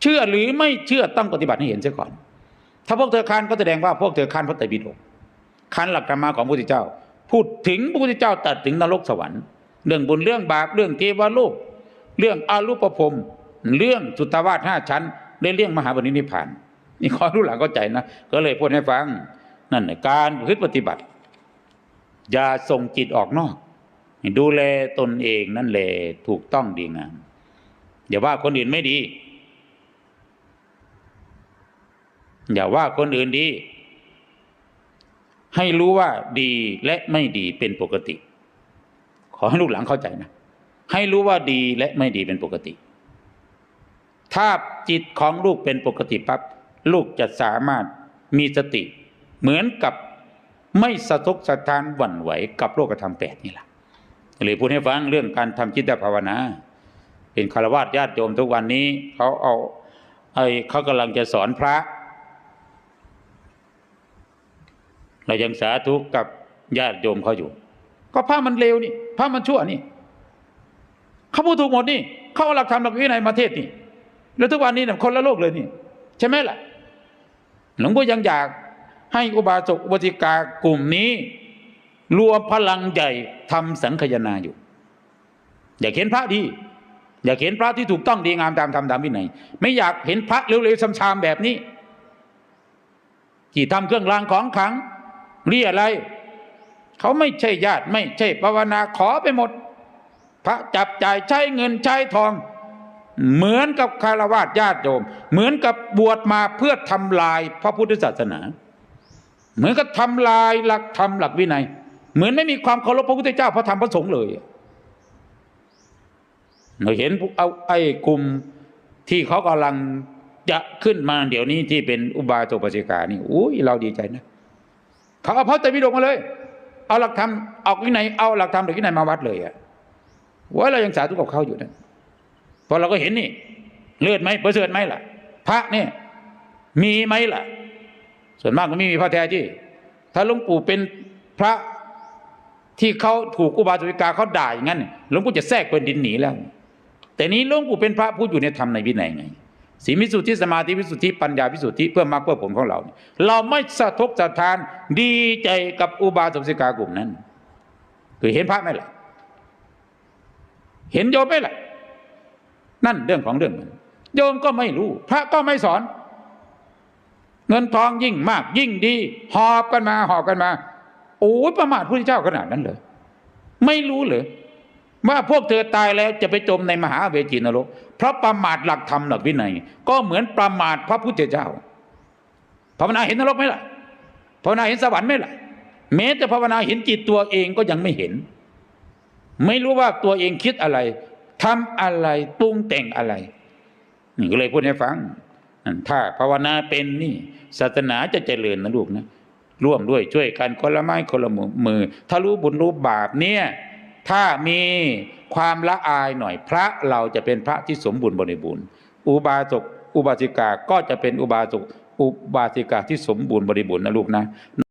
เชื่อหรือไม่เชื่อต้องปฏิบัติให้เห็นเสียก่อน ถ้าพวกเธอค้านก็แสดงว่าพวกเธอค้านพระไตรปิฎกค้านหลักธรรมะของพระพุทธเจ้า พูดถึงพระพุทธเจ้าตัดถึงนรกสวรรค์เรื่องบุญเรื่องบาปเรื่องเทวโลก เรื่องอารูปภพเรื่องสุตวาสห้าชั้นและเรื่องมหาปรินิพพานนี่ขอรู้หลังเข้าใจนะก็เลยพูดให้ฟังนั่นน่ะการพฤติปฏิบัติ อย่าส่งจิตออกนอก ดูแลตนเองนั่นแหละถูกต้องดีงามอย่าว่าคนอื่นไม่ดี อย่าว่าคนอื่นดี ให้รู้ว่าดีและไม่ดีเป็นปกติ ขอให้ลูกหลังเข้าใจนะ ให้รู้ว่าดีและไม่ดีเป็นปกติ ถ้าจิตของลูกเป็นปกติปั๊บลูกจะสามารถมีสติ เหมือนกับไม่สะทกสะท้านหวั่นไหวกับโลกธรรมแปดนี่แหละเลยพูดให้ฟังเรื่องการทำจิตภาวนา เป็นคารวะญาติโยมทุกวันนี้เขาเอาไอ้เขากำลังจะสอนพระ เรายังสาธุกับญาติโยมเขาอยู่ ก็พระมันเลวนี่พระมันชั่วนี่เขาพูดถูกหมดนี่เขาเอาหลักธรรมหลักวินัยมาเทศนี่ แล้วทุกวันนี้เนี่ยคนละโลกเลยนี่ ใช่ไหมล่ะหลวงพ่อยังอยากให้อุบาสกอุบาสิกากลุ่มนี้ รวมพลังใหญ่ทำสังคยนาอยู่ อยากเห็นพระดี อยากเห็นพระที่ถูกต้องดีงามตามธรรมตามวินัยไม่อยากเห็นพระเร็วๆชามๆแบบนี้ที่ทำเครื่องรางของขลัง เรียอะไร เขาไม่ใช่ญาติไม่ใช่ภาวนาขอไปหมด พระจับจ่ายใช้เงินใช้ทอง เหมือนกับคารวะญาติโยม เหมือนกับบวชมาเพื่อทำลายพระพุทธศาสนา เหมือนกับทำลายหลักธรรมหลักวินัย เหมือนไม่มีความเคารพพระพุทธเจ้าพระธรรมพระสงฆ์เลยเราเห็นเอาไอ้กลุ่มที่เขากำลังจะขึ้นมาเดี๋ยวนี้ที่เป็นอุบาสกปสิกานี่อุ้ยเราดีใจนะ เขาเอาพระไตรปิฎกมาเลย เอาหลักธรรมเอาวินัยเอาหลักธรรมหรือวินัยมาวัดเลยอะว่าเรายังสาธุกับเขาอยู่นะพราะเราก็เห็นนี่ เลือดไหมประเสริฐไหมล่ะ พระเนี่ยมีไหมล่ะ ส่วนมากก็ไม่มีพระแท้ที่ ถ้าหลวงปู่เป็นพระที่เขาถูกอุบาสิกาเขาด่าอย่างนั้นหลวงปู่จะแทรกเป็นดินหนีแล้ว แต่นี้หลวงปู่เป็นพระผู้อยู่ในธรรมในวินัยไง สีมิสุทธิสมาธิวิสุทธิปัญญาวิสุทธิเพื่อมรรคเพื่อผลของเรา เราไม่สะทกสะทานดีใจกับอุบาสกสิกากลุ่มนั้น คือเห็นพระไหมล่ะ เห็นโยมไหมล่ะ นั่นเรื่องของเรื่องมันโยมก็ไม่รู้ พระก็ไม่สอน เงินทองยิ่งมากยิ่งดี หอบกันมาหอบกันมาโอ้ยประมาทพระเจ้าขนาดนั้นเลยไม่รู้เลย ว่าพวกเธอตายแล้วจะไปจมในมหาเวจีนรกเพราะประมาทหลักธรรมหลักวินัย ก็เหมือนประมาทพระพุทธเจ้าภาวนาเห็นนรกไหมล่ะภาวนาเห็นสวรรค์ไหมล่ะ แม้แต่ภาวนาเห็นจิตตัวเองก็ยังไม่เห็น ไม่รู้ว่าตัวเองคิดอะไรทำอะไรปรุงแต่งอะไรนี่ก็เลยพูดให้ฟังถ้าภาวนาเป็นนี่ศาสนาจะเจริญนะลูกนะร่วมด้วยช่วยกันคนละไม้คนละมือ ถ้ารู้บุญรู้บาปเนี่ย ถ้ามีความละอายหน่อยพระเราจะเป็นพระที่สมบูรณ์บริบูรณ์ อุบาสกอุบาสิกาก็จะเป็นอุบาสกอุบาสิกาที่สมบูรณ์บริบูรณ์นะลูกนะ